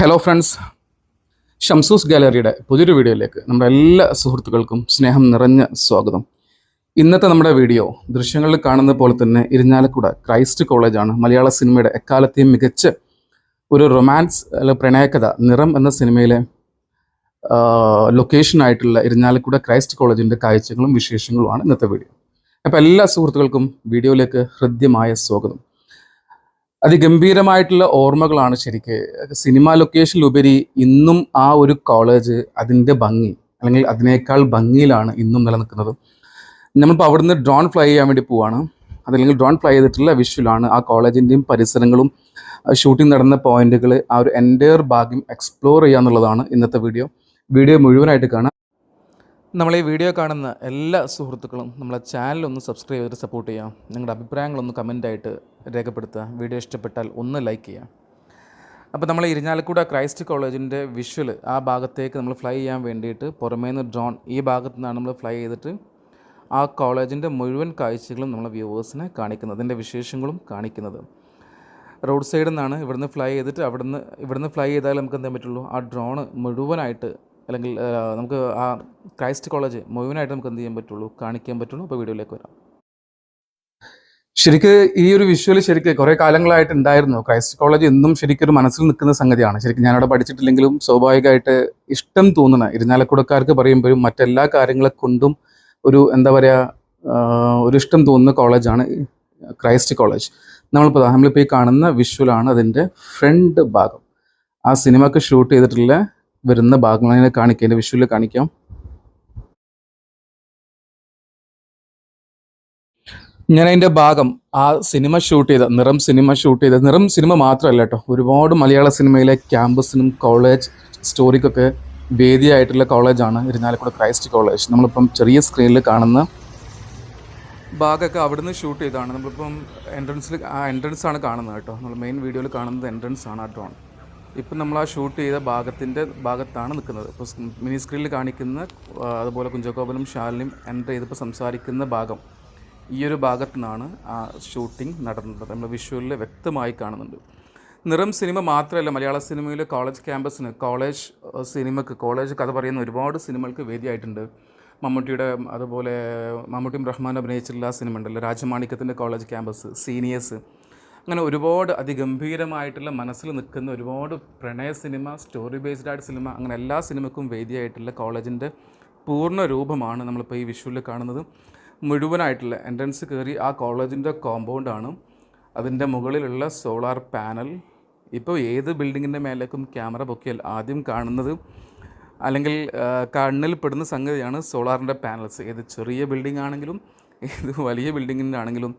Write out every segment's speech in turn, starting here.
Hello friends ഷംസൂസ് ഗാലറിയുടെ പുതിയൊരു വീഡിയോയിലേക്ക് നമ്മുടെ എല്ലാ സുഹൃത്തുക്കൾക്കും സ്നേഹം നിറഞ്ഞ സ്വാഗതം. ഇന്നത്തെ നമ്മുടെ വീഡിയോ ദൃശ്യങ്ങളിൽ കാണുന്ന പോലെ തന്നെ ഇരിഞ്ഞാലക്കുട ക്രൈസ്റ്റ് കോളേജാണ്. മലയാള സിനിമയുടെ എക്കാലത്തെയും മികച്ച ഒരു റൊമാൻസ് അല്ല പ്രണയകഥ നിറം എന്ന സിനിമയിലെ ലൊക്കേഷനായിട്ടുള്ള ഇരിഞ്ഞാലക്കുട ക്രൈസ്റ്റ് കോളേജിന്റെ കാഴ്ചകളും വിശേഷങ്ങളുമാണ് ഇന്നത്തെ വീഡിയോ. അപ്പോൾ എല്ലാ സുഹൃത്തുക്കൾക്കും വീഡിയോയിലേക്ക് ഹൃദ്യമായ സ്വാഗതം. അതിഗംഭീരമായിട്ടുള്ള ഓർമ്മകളാണ് ശരിക്ക്. സിനിമ ലൊക്കേഷനിലുപരി ഇന്നും ആ ഒരു കോളേജ് അതിന്റെ ഭംഗി അല്ലെങ്കിൽ അതിനേക്കാൾ ഭംഗിയിലാണ് ഇന്നും നിലനിൽക്കുന്നത്. നമ്മളിപ്പോൾ അവിടുന്ന് ഡ്രോൺ ഫ്ലൈ ചെയ്യാൻ വേണ്ടി പോവാണ്. അതല്ലെങ്കിൽ ഡ്രോൺ ഫ്ലൈ ചെയ്തിട്ടുള്ള വിഷ്വലാണ് ആ കോളേജിന്റെയും പരിസരങ്ങളും ഷൂട്ടിംഗ് നടന്ന പോയിന്റുകൾ ആ ഒരു എന്റയർ ഭാഗ്യം എക്സ്പ്ലോർ ചെയ്യുക എന്നുള്ളതാണ് ഇന്നത്തെ വീഡിയോ വീഡിയോ മുഴുവനായിട്ട് കാണാം. നമ്മൾ ഈ വീഡിയോ കാണുന്ന എല്ലാ സുഹൃത്തുക്കളും നമ്മളെ ചാനൽ ഒന്ന് സബ്സ്ക്രൈബ് ചെയ്ത് സപ്പോർട്ട് ചെയ്യാം. നിങ്ങളുടെ അഭിപ്രായങ്ങളൊന്ന് കമന്റായിട്ട് രേഖപ്പെടുത്തുക. വീഡിയോ ഇഷ്ടപ്പെട്ടാൽ ഒന്ന് ലൈക്ക് ചെയ്യാം അപ്പോൾ നമ്മൾ ഇരിഞ്ഞാലക്കുട ക്രൈസ്റ്റ് കോളേജിന്റെ വിഷ്വൽ ആ ഭാഗത്തേക്ക് നമ്മൾ ഫ്ലൈ ചെയ്യാൻ വേണ്ടിയിട്ട് പുറമേ നിന്ന് ഡ്രോൺ ഈ ഭാഗത്തു നിന്നാണ് നമ്മൾ ഫ്ലൈ ചെയ്തിട്ട് ആ കോളേജിന്റെ മുഴുവൻ കാഴ്ചകളും നമ്മളെ വ്യൂവേഴ്സിനെ കാണിക്കുന്നത് അതിന്റെ വിശേഷങ്ങളും കാണിക്കുന്നത്. റോഡ് സൈഡിൽ നിന്നാണ് ഇവിടുന്ന് ഫ്ലൈ ചെയ്തിട്ട് അവിടുന്ന് ഇവിടുന്ന് ഫ്ലൈ ചെയ്താൽ നമുക്ക് എന്താ പറ്റുള്ളൂ? ആ ഡ്രോണ് മുഴുവനായിട്ട് അല്ലെങ്കിൽ നമുക്ക് ആ ക്രൈസ്റ്റ് കോളേജ് മുഴുവനായിട്ട് നമുക്ക് എന്ത് ചെയ്യാൻ പറ്റുള്ളൂ കാണിക്കാൻ പറ്റുള്ളൂ അപ്പോൾ വീഡിയോയിലേക്ക് വരാം. ശരിക്ക് ഈ ഒരു വിഷ്വൽ ശരിക്ക് കുറേ കാലങ്ങളായിട്ട് ഉണ്ടായിരുന്നു. ക്രൈസ്റ്റ് കോളേജ് എന്നും ശരിക്കൊരു മനസ്സിൽ നിൽക്കുന്ന സംഗതിയാണ്. ശരിക്കും ഞാനവിടെ പഠിച്ചിട്ടില്ലെങ്കിലും സ്വാഭാവികമായിട്ട് ഇഷ്ടം തോന്നണ ഇരുന്നാലക്കുടക്കാർക്ക് പറയുമ്പോഴും മറ്റെല്ലാ കാര്യങ്ങളെ കൊണ്ടും ഒരു എന്താ പറയുക ഒരു ഇഷ്ടം തോന്നുന്ന കോളേജാണ് ക്രൈസ്റ്റ് കോളേജ്. നമ്മളിപ്പോൾ നമ്മളിപ്പോൾ ഈ കാണുന്ന വിഷ്വലാണ് അതിന്റെ ഫ്രണ്ട് ഭാഗം. ആ സിനിമക്ക് ഷൂട്ട് ചെയ്തിട്ടുള്ള വരുന്ന ഭാഗങ്ങളെ കാണിക്കാം. എന്റെ വിഷുവിൽ കാണിക്കാം. ഞാൻ അതിന്റെ ഭാഗം ആ സിനിമ ഷൂട്ട് ചെയ്ത നിറം സിനിമ ഷൂട്ട് ചെയ്ത നിറം സിനിമ മാത്രമല്ല കേട്ടോ. ഒരുപാട് മലയാള സിനിമയിലെ ക്യാമ്പസിനും കോളേജ് സ്റ്റോറിക്കൊക്കെ വേദിയായിട്ടുള്ള കോളേജാണ് ഇരുന്നാലക്കൂടെ ക്രൈസ്റ്റ് കോളേജ് നമ്മളിപ്പം ചെറിയ സ്ക്രീനിൽ കാണുന്ന ഭാഗമൊക്കെ അവിടുന്ന് ഷൂട്ട് ചെയ്താണ് നമ്മളിപ്പം എൻട്രൻസിൽ ആ എൻട്രൻസ് ആണ് കാണുന്നത് കേട്ടോ. നമ്മൾ മെയിൻ വീഡിയോയിൽ കാണുന്നത് എൻട്രൻസ് ആണ് ആ ഡ്രോൺ ഇപ്പം നമ്മൾ ആ ഷൂട്ട് ചെയ്ത ഭാഗത്തിന്റെ ഭാഗത്താണ് നിൽക്കുന്നത്. ഇപ്പോൾ മിനി സ്ക്രീനിൽ കാണിക്കുന്ന അതുപോലെ കുഞ്ചകോപനും ഷാലിനും എന്റർ ചെയ്തപ്പോൾ സംസാരിക്കുന്ന ഭാഗം ഈ ഒരു ഭാഗത്തു നിന്നാണ് ആ ഷൂട്ടിംഗ് നടന്നത്. നമ്മൾ വിഷ്വലിൽ വ്യക്തമായി കാണുന്നുണ്ട്. നിറം സിനിമ മാത്രമല്ല മലയാള സിനിമയിൽ കോളേജ് ക്യാമ്പസിന് കോളേജ് സിനിമക്ക് കോളേജ് കഥ പറയുന്ന ഒരുപാട് സിനിമകൾക്ക് വേദിയായിട്ടുണ്ട്. മമ്മൂട്ടിയുടെ അതുപോലെ മമ്മൂട്ടിയും റഹ്മാൻ അഭിനയിച്ചിട്ടുള്ള സിനിമ ഉണ്ടല്ലോ രാജമാണിക്യത്തിന്റെ കോളേജ് ക്യാമ്പസ് സീനിയേഴ്സ്. അങ്ങനെ ഒരുപാട് അതിഗംഭീരമായിട്ടുള്ള മനസ്സിൽ നിൽക്കുന്ന ഒരുപാട് പ്രണയ സിനിമ സ്റ്റോറി ബേസ്ഡ് ആയിട്ട് സിനിമ അങ്ങനെ എല്ലാ സിനിമക്കും വേദിയായിട്ടുള്ള കോളേജിന്റെ പൂർണ രൂപമാണ് നമ്മളിപ്പോൾ ഈ വിഷുവിൽ കാണുന്നത്. മുഴുവനായിട്ടുള്ള എൻട്രൻസ് കയറി ആ കോളേജിന്റെ കോമ്പൗണ്ടാണ് അതിന്റെ മുകളിലുള്ള സോളാർ പാനൽ ഇപ്പോൾ ഏത് ബിൽഡിങ്ങിന്റെ മേലേക്കും ക്യാമറ പൊക്കിയാൽ ആദ്യം കാണുന്നത് അല്ലെങ്കിൽ കണ്ണിൽ പെടുന്ന സംഗതിയാണ് സോളാറിന്റെ പാനൽസ് ഏത് ചെറിയ ബിൽഡിംഗ് ആണെങ്കിലും ഏത് വലിയ ബിൽഡിങ്ങിന്റെ ആണെങ്കിലും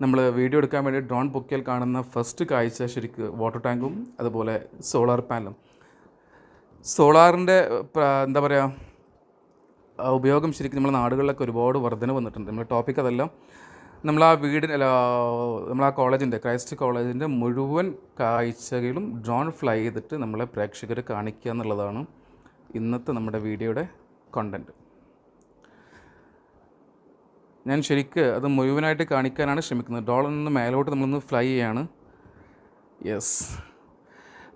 നമ്മൾ വീഡിയോ എടുക്കാൻ വേണ്ടി ഡ്രോൺ പൊക്കിയാൽ കാണുന്ന ഫസ്റ്റ് കാഴ്ച ശരിക്കും വാട്ടർ ടാങ്കും അതുപോലെ സോളാർ പാനലും സോളാറിന്റെ എന്താ പറയുക ഉപയോഗം ശരിക്കും നമ്മൾ നാടുകളിലൊക്കെ ഒരുപാട് വർധന വന്നിട്ടുണ്ട്. നമ്മുടെ ടോപ്പിക് അതല്ല നമ്മൾ ആ വീടിന് നമ്മൾ ആ കോളേജിന്റെ ക്രൈസ്റ്റ് കോളേജിന്റെ മുഴുവൻ കാഴ്ചകളും ഡ്രോൺ ഫ്ലൈ ചെയ്തിട്ട് നമ്മളെ പ്രേക്ഷകർ കാണിക്കുക എന്നുള്ളതാണ് ഇന്നത്തെ നമ്മുടെ വീഡിയോയുടെ കണ്ടന്റ് ഞാൻ ശരിക്ക് അത് മുഴുവനായിട്ട് കാണിക്കാനാണ് ശ്രമിക്കുന്നത്. ഡോളറിൽ നിന്ന് മേലോട്ട് നമ്മളൊന്ന് ഫ്ലൈ ചെയ്യാണ്. യെസ്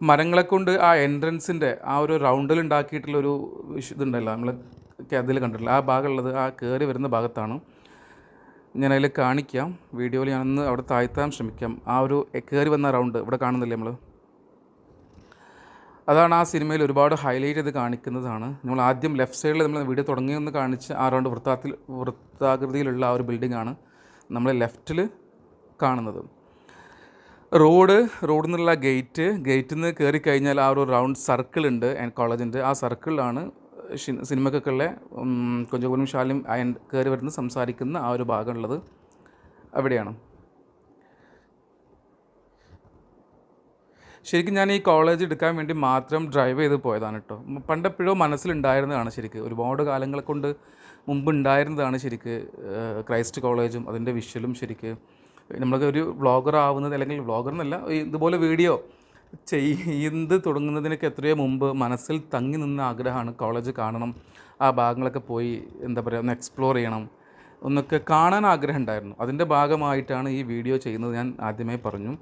മരങ്ങളെ കൊണ്ട് ആ എൻട്രൻസിന്റെ ആ ഒരു റൗണ്ടിൽ ഉണ്ടാക്കിയിട്ടുള്ളൊരു ഇതുണ്ടല്ലോ നമ്മൾ അതിൽ കണ്ടിട്ടില്ല? ആ ഭാഗമുള്ളത് ആ കയറി വരുന്ന ഭാഗത്താണ്. ഞാൻ അതിൽ കാണിക്കാം. വീഡിയോയിൽ ഞാനൊന്ന് അവിടെ താഴ്ത്താൻ ശ്രമിക്കാം. ആ ഒരു കയറി വന്ന റൗണ്ട് ഇവിടെ കാണുന്നില്ലേ നമ്മൾ അതാണ് ആ സിനിമയിൽ ഒരുപാട് ഹൈലൈറ്റ് ചെയ്ത് കാണിക്കുന്നതാണ്. നമ്മൾ ആദ്യം ലെഫ്റ്റ് സൈഡിൽ നമ്മൾ വീഡിയോ തുടങ്ങിയെന്ന് കാണിച്ച് ആ റൗണ്ട് വൃത്താത്തിൽ വൃത്താകൃതിയിലുള്ള ആ ഒരു ബിൽഡിംഗ് ആണ് നമ്മൾ ലെഫ്റ്റിൽ കാണുന്നത്. റോഡ് റോഡിൽ നിന്നുള്ള ഗേറ്റ് ഗേറ്റിൽ നിന്ന് കയറി കഴിഞ്ഞാൽ ആ ഒരു റൗണ്ട് സർക്കിൾ ഉണ്ട് കോളേജിന്റെ ആ സർക്കിളിലാണ് സിനിമക്കൊക്കെയുള്ള കൊഞ്ചകുലും ശാലും കയറി വരുന്ന സംസാരിക്കുന്ന ആ ഒരു ഭാഗമുള്ളത് അവിടെയാണ്. ശരിക്കും ഞാൻ ഈ കോളേജ് എടുക്കാൻ വേണ്ടി മാത്രം ഡ്രൈവ് ചെയ്ത് പോയതാണ് കേട്ടോ പണ്ടെപ്പോഴോ മനസ്സിലുണ്ടായിരുന്നതാണ് ശരിക്ക്. ഒരുപാട് കാലങ്ങളെ കൊണ്ട് മുമ്പ് ഉണ്ടായിരുന്നതാണ് ശരിക്ക് ക്രൈസ്റ്റ് കോളേജും അതിന്റെ വിഷ്വലും ശരിക്ക്. നമ്മളൊക്കെ ഒരു വ്ളോഗർ ആവുന്നത് അല്ലെങ്കിൽ വ്ളോഗർ എന്നല്ല ഇതുപോലെ വീഡിയോ ചെയ്യുന്നത് തുടങ്ങുന്നതിനൊക്കെ എത്രയോ മുമ്പ് മനസ്സിൽ തങ്ങി നിന്ന ആഗ്രഹമാണ് കോളേജ് കാണണം ആ ഭാഗങ്ങളൊക്കെ പോയി എന്താ പറയുക ഒന്ന് എക്സ്പ്ലോർ ചെയ്യണം ഒന്നൊക്കെ കാണാൻ ആഗ്രഹം ഉണ്ടായിരുന്നു. അതിന്റെ ഭാഗമായിട്ടാണ് ഈ വീഡിയോ ചെയ്യുന്നത് ഞാൻ ആദ്യമേ പറഞ്ഞു.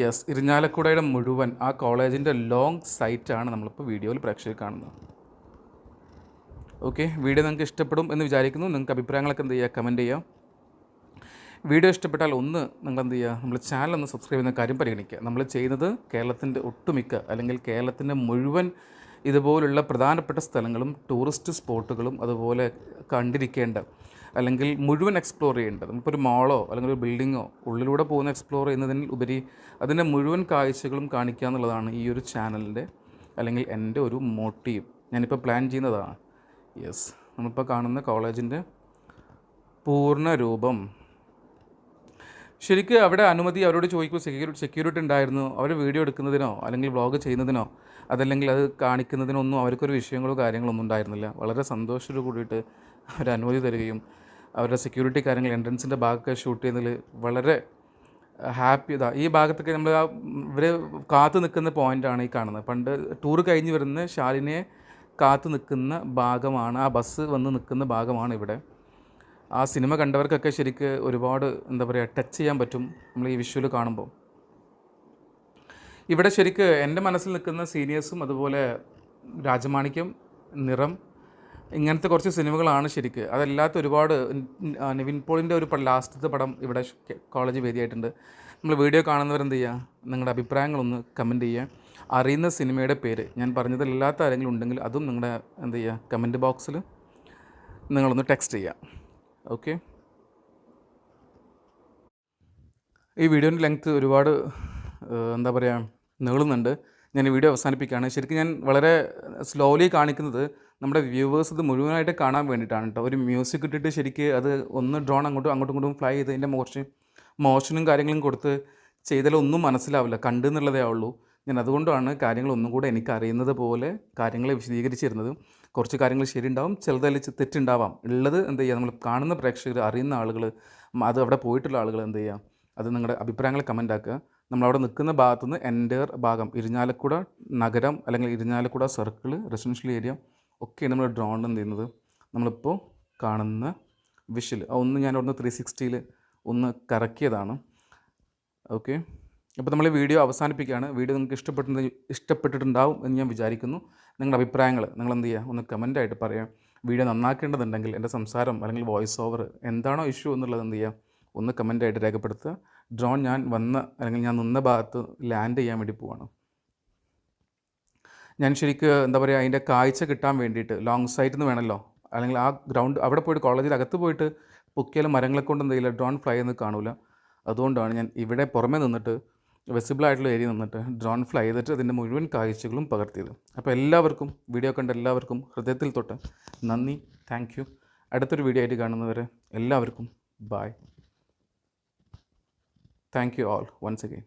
യെസ് ഇരിഞ്ഞാലക്കുടയുടെ മുഴുവൻ ആ കോളേജിന്റെ ലോങ് സൈറ്റാണ് നമ്മളിപ്പോൾ വീഡിയോയിൽ പ്രേക്ഷകർ കാണുന്നത്. ഓക്കെ വീഡിയോ നിങ്ങൾക്ക് ഇഷ്ടപ്പെടും എന്ന് വിചാരിക്കുന്നു. നിങ്ങൾക്ക് അഭിപ്രായങ്ങളൊക്കെ എന്ത് ചെയ്യുക? കമന്റ് ചെയ്യുക. വീഡിയോ ഇഷ്ടപ്പെട്ടാൽ ഒന്ന് നിങ്ങൾ എന്ത് ചെയ്യുക? നമ്മൾ ചാനൽ ഒന്ന് സബ്സ്ക്രൈബ് ചെയ്യുന്ന കാര്യം പരിഗണിക്കുക. നമ്മൾ ചെയ്യുന്നത് കേരളത്തിന്റെ ഒട്ടുമിക്ക അല്ലെങ്കിൽ കേരളത്തിന്റെ മുഴുവൻ ഇതുപോലുള്ള പ്രധാനപ്പെട്ട സ്ഥലങ്ങളും ടൂറിസ്റ്റ് സ്പോട്ടുകളും അതുപോലെ കണ്ടിരിക്കേണ്ട അല്ലെങ്കിൽ മുഴുവൻ എക്സ്പ്ലോർ ചെയ്യേണ്ടത്. ഇപ്പോൾ ഒരു മാളോ അല്ലെങ്കിൽ ഒരു ബിൽഡിങ്ങോ ഉള്ളിലൂടെ പോകുന്ന എക്സ്പ്ലോർ ചെയ്യുന്നതിന് ഉപരി അതിന്റെ മുഴുവൻ കാഴ്ചകളും കാണിക്കുക എന്നുള്ളതാണ് ഈ ഒരു ചാനലിന്റെ അല്ലെങ്കിൽ എന്റെ ഒരു മോട്ടീവ് ഞാനിപ്പോൾ പ്ലാൻ ചെയ്യുന്നതാണ്. യെസ് നമ്മളിപ്പോൾ കാണുന്ന കോളേജിന്റെ പൂർണ രൂപം. ശരിക്കും അവിടെ അനുമതി അവരോട് ചോദിക്കുമ്പോൾ സെക്യൂരിറ്റി സെക്യൂരിറ്റി ഉണ്ടായിരുന്നു. അവർ വീഡിയോ എടുക്കുന്നതിനോ അല്ലെങ്കിൽ വ്ളോഗ് ചെയ്യുന്നതിനോ അതല്ലെങ്കിൽ അത് കാണിക്കുന്നതിനോ ഒന്നും അവർക്കൊരു വിഷയങ്ങളോ കാര്യങ്ങളോ ഒന്നും ഉണ്ടായിരുന്നില്ല. വളരെ സന്തോഷത്തോടു കൂടിയിട്ട് അവർ അനുമതി തരികയും അവരുടെ സെക്യൂരിറ്റി കാര്യങ്ങൾ എൻട്രൻസിന്റെ ഭാഗമൊക്കെ ഷൂട്ട് ചെയ്യുന്നതിൽ വളരെ ഹാപ്പി ഇതാ. ഈ ഭാഗത്തൊക്കെ നമ്മൾ ഇവർ കാത്തു നിൽക്കുന്ന പോയിന്റാണ് ഈ കാണുന്നത്. പണ്ട് ടൂർ കഴിഞ്ഞ് വരുന്ന ശാലിനെ കാത്തു നിൽക്കുന്ന ഭാഗമാണ് ആ ബസ് വന്ന് നിൽക്കുന്ന ഭാഗമാണ് ഇവിടെ. ആ സിനിമ കണ്ടവർക്കൊക്കെ ശരിക്ക് ഒരുപാട് എന്താ പറയുക ടച്ച് ചെയ്യാൻ പറ്റും നമ്മൾ ഈ വിഷ്വൽ കാണുമ്പോൾ. ഇവിടെ ശരിക്ക് എന്റെ മനസ്സിൽ നിൽക്കുന്ന സീനിയേഴ്സും അതുപോലെ രാജമാണിക്യം നിറം ഇങ്ങനത്തെ കുറച്ച് സിനിമകളാണ് ശരിക്ക്. അതല്ലാത്ത ഒരുപാട് നിവിൻ പോളിന്റെ ഒരു ലാസ്റ്റത്തെ പടം ഇവിടെ കോളേജ് വേദിയായിട്ടുണ്ട്. നമ്മൾ വീഡിയോ കാണുന്നവരെന്ത് ചെയ്യുക നിങ്ങളുടെ അഭിപ്രായങ്ങളൊന്ന് കമന്റ് ചെയ്യുക അറിയുന്ന സിനിമയുടെ പേര്. ഞാൻ പറഞ്ഞതിലല്ലാത്ത ആരെങ്കിലും ഉണ്ടെങ്കിൽ അതും നിങ്ങളുടെ എന്ത് ചെയ്യുക കമന്റ് ബോക്സിൽ നിങ്ങളൊന്ന് ടെക്സ്റ്റ് ചെയ്യുക ഓക്കെ ഈ വീഡിയോന്റെ ലെങ്ത്ത് ഒരുപാട് എന്താ പറയുക നീളുന്നുണ്ട്. ഞാൻ ഈ വീഡിയോ അവസാനിപ്പിക്കുകയാണ്. ശരിക്കും ഞാൻ വളരെ സ്ലോലി കാണിക്കുന്നത് നമ്മുടെ വ്യൂവേഴ്സ് ഇത് മുഴുവനായിട്ട് കാണാൻ വേണ്ടിയിട്ടാണ് കേട്ടോ ഒരു മ്യൂസിക് ഇട്ടിട്ട് ശരിക്ക് അത് ഒന്ന് ഡ്രോൺ അങ്ങോട്ടും അങ്ങോട്ടും ഇങ്ങോട്ടും ഫ്ലൈ ചെയ്തതിന്റെ മോഷൻ മോഷനും കാര്യങ്ങളും കൊടുത്ത് ചെയ്താലൊന്നും മനസ്സിലാവില്ല. കണ്ടു എന്നുള്ളതേ ഉള്ളൂ. ഞാൻ അതുകൊണ്ടാണ് കാര്യങ്ങൾ ഒന്നും കൂടെ എനിക്ക് അറിയുന്നത് പോലെ കാര്യങ്ങളെ വിശദീകരിച്ചിരുന്നത്. കുറച്ച് കാര്യങ്ങൾ ശരിയുണ്ടാവും ചിലതല്ല തെറ്റുണ്ടാവാം. ഉള്ളത് എന്ത് ചെയ്യുക നമ്മൾ കാണുന്ന പ്രേക്ഷകർ അറിയുന്ന ആളുകൾ അത് അവിടെ പോയിട്ടുള്ള ആളുകൾ എന്ത് ചെയ്യുക അത് നിങ്ങളുടെ അഭിപ്രായങ്ങൾ കമന്റ് ആക്കുക. നമ്മളവിടെ നിൽക്കുന്ന ഭാഗത്തുനിന്ന് എന്റെ ഭാഗം ഇരിഞ്ഞാലക്കുട നഗരം അല്ലെങ്കിൽ ഇരിഞ്ഞാലക്കുട സർക്കിൾ റെസിഡൻഷ്യൽ ഏരിയ ഒക്കെയാണ് നമ്മൾ ഡ്രോൺ എന്ത് ചെയ്യുന്നത് നമ്മളിപ്പോൾ കാണുന്ന വിഷ്വൽ ഒന്ന് ഞാൻ അവിടുന്ന് ത്രീ സിക്സ്റ്റിയിൽ ഒന്ന് കറക്കിയതാണ്. ഓക്കെ അപ്പോൾ നമ്മൾ വീഡിയോ അവസാനിപ്പിക്കുകയാണ്. വീഡിയോ നിങ്ങൾക്ക് ഇഷ്ടപ്പെട്ട ഇഷ്ടപ്പെട്ടിട്ടുണ്ടാവും എന്ന് ഞാൻ വിചാരിക്കുന്നു. നിങ്ങളുടെ അഭിപ്രായങ്ങൾ നിങ്ങൾ എന്ത് ചെയ്യുക ഒന്ന് കമന്റായിട്ട് പറയാം. വീഡിയോ നന്നാക്കേണ്ടതുണ്ടെങ്കിൽ എന്റെ സംസാരം അല്ലെങ്കിൽ വോയിസ് ഓവർ എന്താണോ ഇഷ്യൂ എന്നുള്ളത് എന്ത് ചെയ്യുക ഒന്ന് കമന്റായിട്ട് രേഖപ്പെടുത്തുക. ഡ്രോൺ ഞാൻ വന്ന അല്ലെങ്കിൽ ഞാൻ നിന്ന ഭാഗത്ത് ലാൻഡ് ചെയ്യാൻ വേണ്ടി പോവാണ്. ഞാൻ ശരിക്ക് എന്താ പറയുക അതിന്റെ കാഴ്ച കിട്ടാൻ വേണ്ടിയിട്ട് ലോങ് സൈറ്റിൽ നിന്ന് വേണമല്ലോ അല്ലെങ്കിൽ ആ ഗ്രൗണ്ട് അവിടെ പോയിട്ട് കോളേജിൽ അകത്ത് പോയിട്ട് പൊക്കിയാലും മരങ്ങളെ കൊണ്ട് എന്തെങ്കിലും ഡ്രോൺ ഫ്ലൈ എന്ന് കാണൂല. അതുകൊണ്ടാണ് ഞാൻ ഇവിടെ പുറമേ നിന്നിട്ട് വെസിബിളായിട്ടുള്ള ഏരിയ നിന്നിട്ട് ഡ്രോൺ ഫ്ലൈ ചെയ്തിട്ട് അതിന്റെ മുഴുവൻ കാഴ്ചകളും പകർത്തിയത്. അപ്പോൾ എല്ലാവർക്കും വീഡിയോ കണ്ട എല്ലാവർക്കും ഹൃദയത്തിൽ തൊട്ട് നന്ദി താങ്ക് അടുത്തൊരു വീഡിയോ ആയിട്ട് കാണുന്നവരെ എല്ലാവർക്കും bye thank you all once again